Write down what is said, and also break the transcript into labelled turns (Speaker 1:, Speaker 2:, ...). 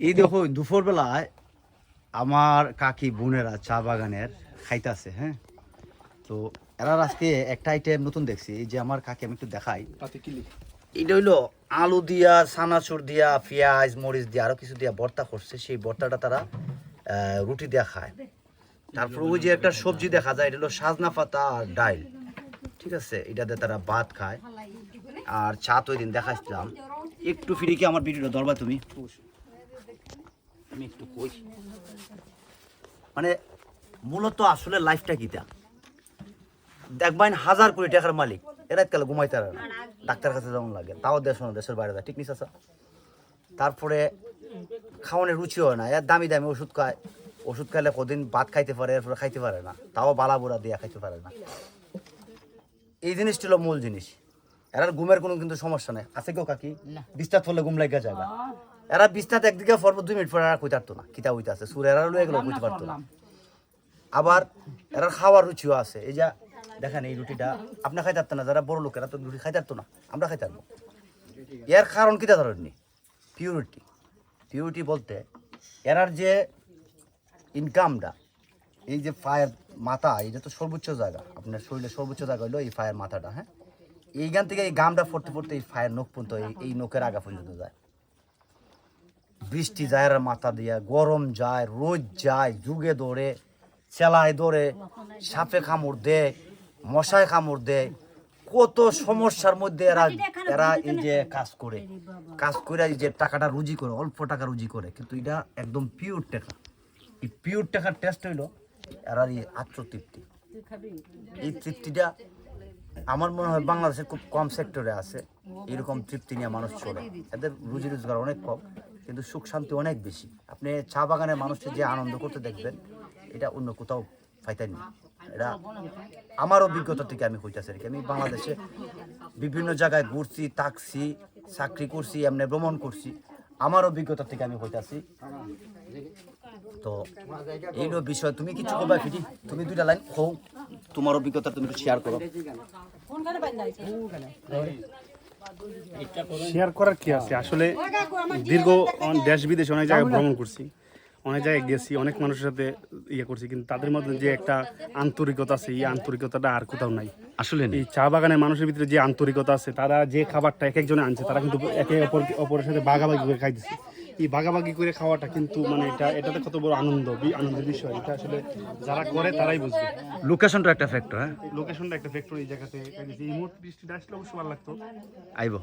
Speaker 1: এই দেখো দুপুরবেলায় আমার কাকি বোনেরা চা বাগানের খাইতাছে হ্যাঁ? তো এরা আজকে একটা আইটেম নতুন দেখছি এই যে আমার কাকি আমি একটু দেখাই। এটা হইল আলু দিয়া সানাচুর দিয়া পেঁয়াজ মরিচ দিয়া আরও কিছু দিয়া ভর্তা করছে সেই ভর্তাটা তারা রুটি দিয়া খায়। তারপর ওই যে একটা সবজি দেখা যায় এটা হলো সাজনা পাতা আর ডাইল। ঠিক আছে? এটা দিয়ে তারা ভাত খায়। আর চা তো ওই দিন দেখাইছিলাম। একটু ফিরে কি আমার ভিডিওটা ধরবা তুমি? আমি একটু কই। মানে মূলত আসলে লাইফটা কিটা? দেখবেন হাজার কোটি টাকার মালিক। এরা কালে ঘুমাইতে পারে ডাক্তার কাছে যেমন লাগে। তাও দেশ দেশের বাইরে যায়। ঠিক নিস আছে তারপরে খাওয়ানোর রুচি হয় না। এর দামি দামি ওষুধ খায়। ওষুধ খাইলে কদিন ভাত খাইতে পারে এরপরে খাইতে পারে না। তাও বালা বুড়া দিয়ে খাইতে পারে না। এই জিনিসটি হলো মূল জিনিস। এরার ঘুমের কোনো কিন্তু সমস্যা নাই। আছে কেউ কাকি? বিস্তার ফলে ঘুম লাগা যায় না এরা বিস্তার একদিকে পর দুই মিনিট পরে এরা কইতে পারতো না কিতা হইতে আছে সুর এরা লয়ে গেলেও কইতে পারতো না। আবার এরা খাওয়ার রুচিও আছে এই যা দেখেন এই রুটিটা আপনি খাইতে পারতেন না যারা বড় লোকেরা তো রুটি খাইতে পারতো না আমরা খাইতে পারব। এর কারণ কিতা ধরেননি? পিউরিটি পিউরিটি বলতে এরার যে ইনকামটা এই যে ফায়ার মাথা এটা তো সর্বোচ্চ জায়গা আপনার শরীরে সর্বোচ্চ জায়গা হলো এই ফায়ার মাথাটা হ্যাঁ? এইখান থেকে এই গামটা পড়তে পড়তে এই ফায়ার নখ পর্যন্ত এই- এই নখের আগা পর্যন্ত যায়। বৃষ্টি যায় এর মাথা দিয়ে গরম যায় রোদ যায় যুগে দৌড়ে চেলায় দৌড়ে সাপে কামড় দেয় মশায় কামড় দেয়। কত সমস্যার মধ্যে এরা এরা এই যে কাজ করে। কাজ করে এই যে টাকাটা রুজি করে অল্প টাকা রুজি করে কিন্তু এটা একদম পিওর টাকা। এই পিওর টাকার টেস্ট হইল এরা এই আত্মতৃপ্তি। এই তৃপ্তিটা আমার মনে হয় বাংলাদেশের খুব কম সেক্টরে আছে এরকম তৃপ্তি নিয়ে মানুষ চলে। এদের রুজি রোজগার অনেক কম। কিন্তু সুখ শান্তি অনেক বেশি। আপনি চা বাগানের মানুষকে যে আনন্দ করতে দেখবেন এটা অন্য কোথাও পাইতেন না এটা আমার অভিজ্ঞতা থেকে আমি কইতাছি আর কি। আমি বাংলাদেশে বিভিন্ন জায়গায় ঘুরছি থাকছি চাকরি করছি এমনি ভ্রমণ করছি। আমার অভিজ্ঞতা থেকে আমি কইতাছি। তো এইগুলো বিষয় তুমি কিছু কবা ফিটি তুমি দুইটা লাইন কও। তোমার অভিজ্ঞতা তুমি শেয়ার করো।
Speaker 2: শেয়ার করার কি আছে? আসলে দীর্ঘ দেশ বিদেশে অনেক জায়গায় ভ্রমণ করছি। অনেক জায়গায় গেছি অনেক মানুষের সাথে ইয়ে করছি কিন্তু তাদের মধ্যে যে একটা আন্তরিকতা আছে এই আন্তরিকতাটা আর কোথাও নাই।
Speaker 1: আসলে
Speaker 2: এই চা বাগানের মানুষের ভিতরে যে আন্তরিকতা আছে তারা যে খাবারটা এক একজনে আনছে তারা কিন্তু একে অপর অপরের সাথে ভাগাভাগি করে খাইতেছে। এই ভাগাভাগি করে খাওয়াটা কিন্তু মানে এটা এটাতে কত বড় আনন্দ আনন্দের বিষয়। এটা আসলে যারা করে তারাই বুঝবে।
Speaker 1: লোকেশনটা একটা ফ্যাক্টর হ্যাঁ?
Speaker 2: লোকেশনটা একটা ফ্যাক্টর এই জায়গাতে। এই মুহূর্তে বৃষ্টিটা আসলে অবশ্য ভালো লাগতো।
Speaker 1: আইব।